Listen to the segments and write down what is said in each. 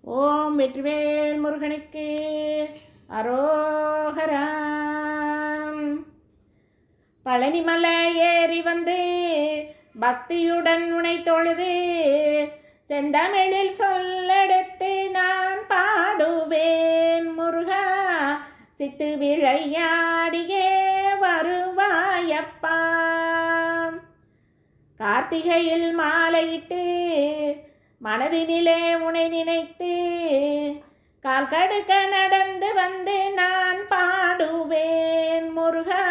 ஓம் வெற்றிவேல் முருகனுக்கு. அரோகராம் பழனிமலை ஏறி வந்து பக்தியுடன் உனை தொழுது செந்தமிழில் சொல்லெடுத்து நான் பாடுவேன். முருகா சித்து விளையாடியே வருவாயப்பா. கார்த்திகையில் மாலையிட்டு மனதினிலே உனை நினைத்து கால் கடுக்க நடந்து வந்து நான் பாடுவேன். முருகா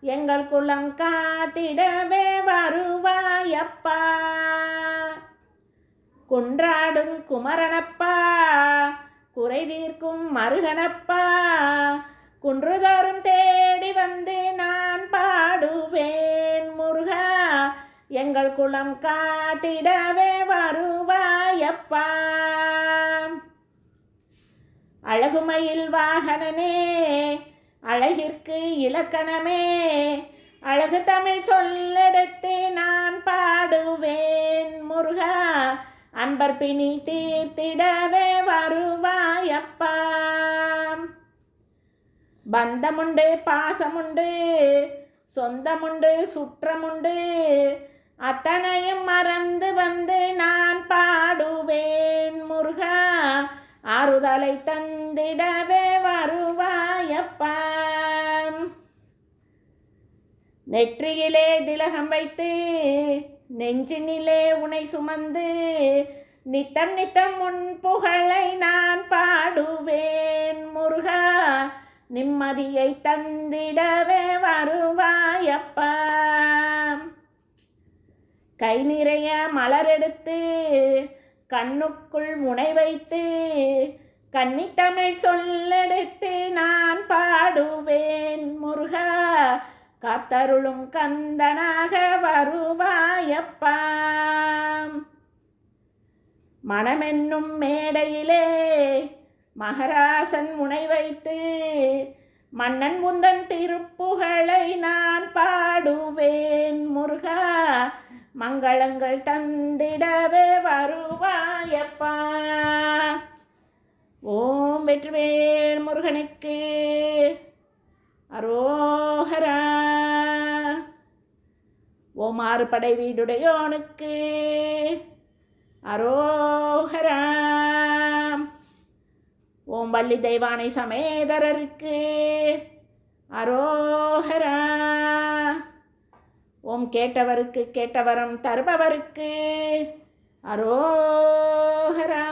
எங்கள் குலம் காத்திடவே வருவாயப்பா குன்றாடும் குமரனப்பா குறை தீர்க்கும் மருகனப்பா. குன்றுதோறும் தே குளம் காத்திடவே வருவாயப்பா. அழகுமயில் வாகனனே அழகிற்கு இலக்கணமே. அழகு தமிழ் சொல்லெடுத்து நான் பாடுவேன். முருகா அன்பர் பிணி தீர்த்திடவே வருவாயப்பா. பந்தமுண்டு பாசமுண்டு சொந்தமுண்டு சுற்றமுண்டு அத்தனையும் மறந்து வந்து நான் பாடுவேன் முருகா. ஆறுதலை தந்திடவே வருவாயப்பா. நெற்றியிலே திலகம் வைத்து நெஞ்சினிலே உனை சுமந்து நித்தம் நித்தம் உன் புகழை நான் பாடுவேன் முருகா. நிம்மதியை தந்திடவே வருவாயப்பா. கை நிறைய மலரெடுத்து கண்ணுக்குள் முனை வைத்து கன்னித்தமிழ் சொல்லெடுத்து நான் பாடுவேன். முருகா காத்தருளும் கந்தனாக வருவாயப்பா. மனமென்னும் மேடையிலே மகராசன் முனை வைத்து மன்னன் முந்தன் திருப்புகழை நான் பாடுவேன். முருகா மங்களங்கள் தந்திடவே வருவாயப்பா. ஓம் வெற்றிவேல் முருகனுக்கு அரோஹரா ஓம் ஆறுபடை வீடுடையோனுக்கு அரோஹரா ஓம் வள்ளி தெய்வானை சமேதரருக்கு அரோ ஓம் கேட்டவருக்கு கேட்டவரம் தருபவருக்கு அரோஹரா.